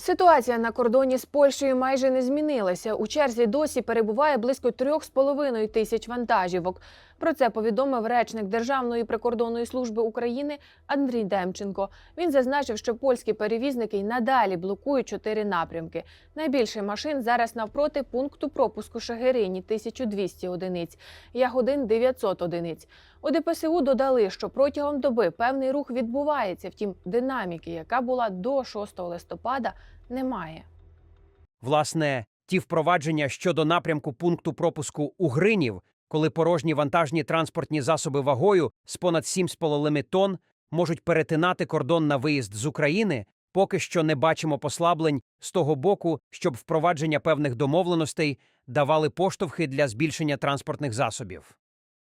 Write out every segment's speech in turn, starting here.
Ситуація на кордоні з Польщею майже не змінилася. У черзі досі перебуває близько трьох з половиною тисяч вантажівок. Про це повідомив речник Державної прикордонної служби України Андрій Демченко. Він зазначив, що польські перевізники й надалі блокують чотири напрямки. Найбільше машин зараз навпроти пункту пропуску Шагирині 1200 одиниць, Ягодин 900 одиниць. У ДПСУ додали, що протягом доби певний рух відбувається, втім динаміки, яка була до 6 листопада, немає. Власне, ті впровадження щодо напрямку пункту пропуску у Гринів, коли порожні вантажні транспортні засоби вагою з понад 7,5 тонн можуть перетинати кордон на виїзд з України, поки що не бачимо послаблень з того боку, щоб впровадження певних домовленостей давали поштовхи для збільшення транспортних засобів.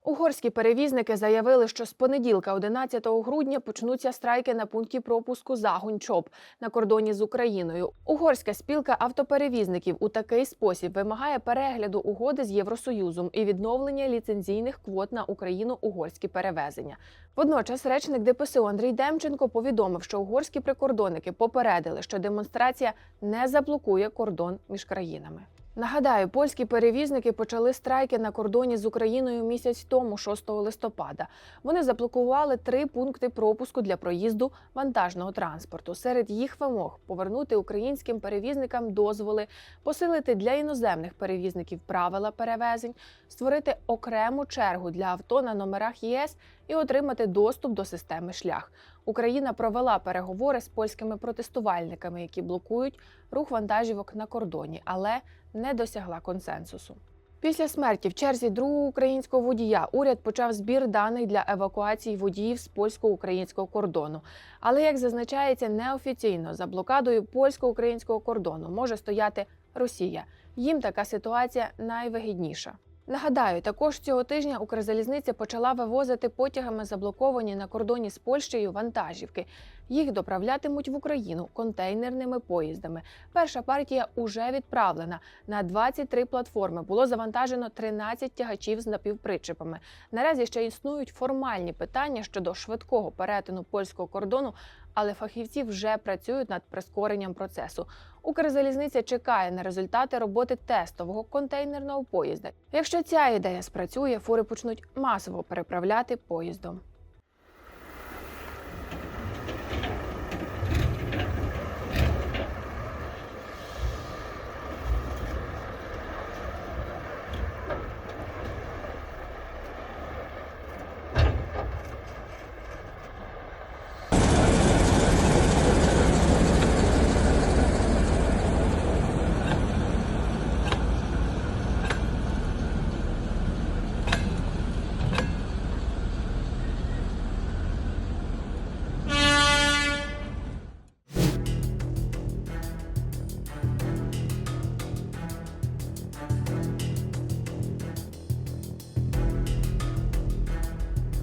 Угорські перевізники заявили, що з понеділка, 11 грудня, почнуться страйки на пункті пропуску Загонь-Чоп на кордоні з Україною. Угорська спілка автоперевізників у такий спосіб вимагає перегляду угоди з Євросоюзом і відновлення ліцензійних квот на Україну угорські перевезення. Водночас речник ДПСУ Андрій Демченко повідомив, що угорські прикордонники попередили, що демонстрація не заблокує кордон між країнами. Нагадаю, польські перевізники почали страйки на кордоні з Україною місяць тому, 6 листопада. Вони заблокували три пункти пропуску для проїзду вантажного транспорту. Серед їх вимог повернути українським перевізникам дозволи, посилити для іноземних перевізників правила перевезень, створити окрему чергу для авто на номерах ЄС і отримати доступ до системи шлях. Україна провела переговори з польськими протестувальниками, які блокують рух вантажівок на кордоні, але не досягла консенсусу. Після смерті в черзі другого українського водія уряд почав збір даних для евакуації водіїв з польсько-українського кордону. Але як зазначається неофіційно, за блокадою польсько-українського кордону може стояти Росія. Їм така ситуація найвигідніша. Нагадаю, також цього тижня Укрзалізниця почала вивозити потягами заблоковані на кордоні з Польщею вантажівки. Їх доправлятимуть в Україну контейнерними поїздами. Перша партія уже відправлена. На 23 платформи було завантажено 13 тягачів з напівпричепами. Наразі ще існують формальні питання щодо швидкого перетину польського кордону, але фахівці вже працюють над прискоренням процесу. Укрзалізниця чекає на результати роботи тестового контейнерного поїзда. Якщо ця ідея спрацює, фури почнуть масово переправляти поїздом.